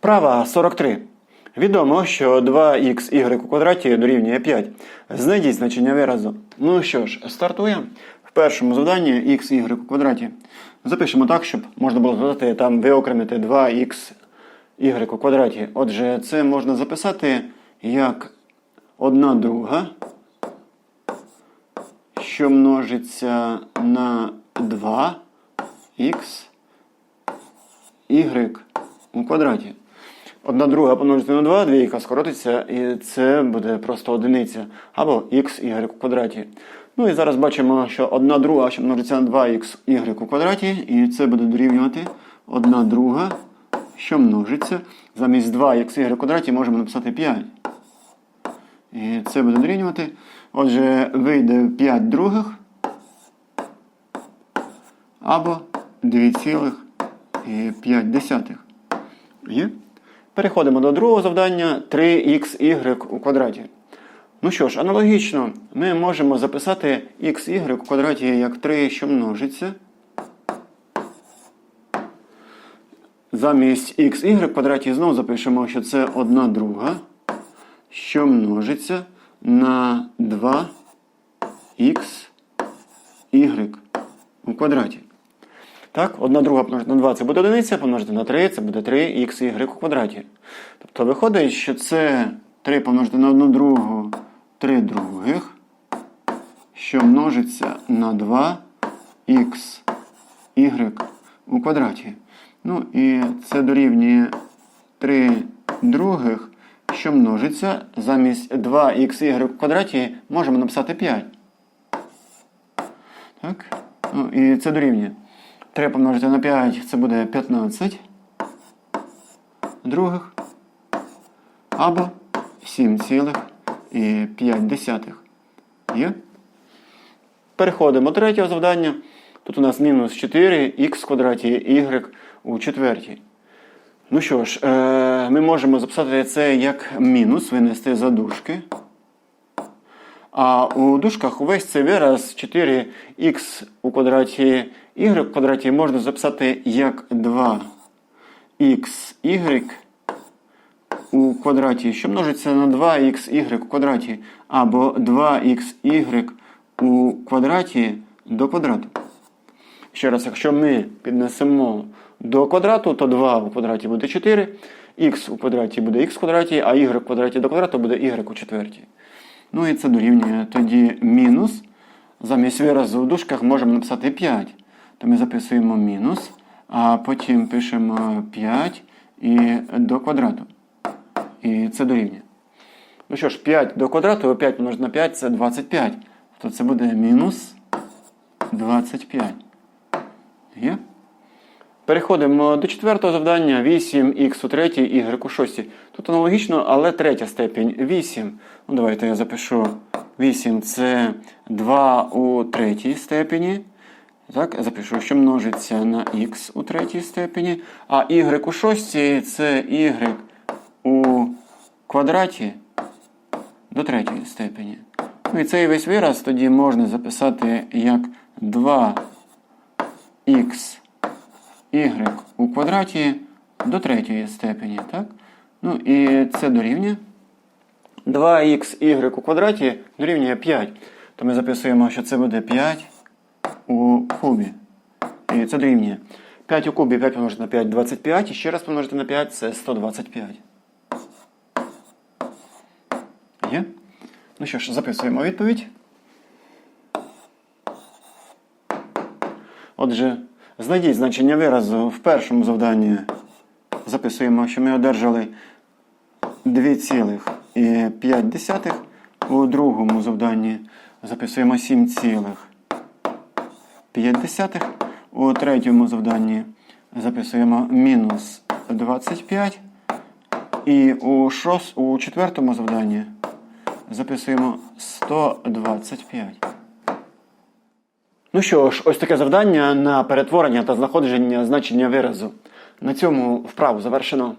Вправа 43. Відомо, що 2х у квадраті дорівнює 5. Знайдіть значення виразу. Ну що ж, стартуємо. В першому завданні xy у квадраті. Запишемо так, щоб можна було додати там виокремити 2х у квадраті. Отже, це можна записати як 1 друга, що множиться на 2х у квадраті. Одна друга помножити на 2, двійка скоротиться, і це буде просто одиниця. Або xy у квадраті. Ну і зараз бачимо, що одна друга, що множиться на 2xy у квадраті, і це буде дорівнювати одна друга, що множиться. Замість 2xy у квадраті можемо написати 5. І це буде дорівнювати. Отже, вийде 5 других або 2,5. Є? Переходимо до другого завдання 3xy у квадраті. Ну що ж, аналогічно, ми можемо записати xy у квадраті як 3, що множиться. Замість xy в квадраті знову запишемо, що це 1 друга, що множиться на 2xy у квадраті. Так, 1 друга помножити на 2 це буде одиниця, помножити на 3 це буде 3xy у квадраті. Тобто виходить, що це 3 помножити на 1 другу 3 других, що множиться на 2xy у квадраті. Ну і це дорівнює 3 других, що множиться замість 2xy у квадраті можемо написати 5. Так? Ну, і це дорівнює. 3 помножити на 5 це буде 15 других. Або 7,5. Є? Переходимо до третього завдання. Тут у нас мінус 4х в квадраті y у четвертій. Ну що ж, е, ми можемо записати це як мінус, винести за дужки. А у дужках увесь цей вираз 4х у квадраті y в квадраті можна записати як 2xy у квадраті, що множиться на 2xy у квадраті, або 2xy у квадраті до квадрату. Ще раз, якщо ми піднесемо до квадрату, то 2 у квадраті буде 4, х у квадраті буде х в квадраті, а y в квадраті до квадрату буде y у четвертій. Ну і це дорівнює тоді мінус. Замість виразу в дужках можемо написати 5. То ми записуємо мінус, а потім пишемо 5 і до квадрату. І це дорівнює. Ну що ж, 5 до квадрату, 5 помножити на 5 це 25. То це буде мінус 25. Є? Переходимо до четвертого завдання. 8х у третій, y у шостій. Тут аналогічно, але третя степінь 8. Ну, Давайте я запишу 8 це 2 у третій степені. Так, запишу, що множиться на х у третій степені. А y у шостій це y у квадраті до третьої степені. Ну і цей весь вираз тоді можна записати як 2х y у квадраті до третьої степені. Так? Ну і це дорівнює. 2xy у квадраті дорівнює 5. То ми записуємо, що це буде 5 у кубі. І це дорівнює. 5 у кубі 5 помножити на 5 25. І ще раз помножити на 5 це 125. Є? Ну що ж, записуємо відповідь. Отже, знайдіть значення виразу в першому завданні. Записуємо, що ми одержали 2,5. У другому завданні записуємо 7,5. У третьому завданні записуємо мінус 25. І у, шос, у четвертому завданні записуємо 125. Ну що ж, ось таке завдання на перетворення та знаходження значення виразу. На цьому вправу завершено.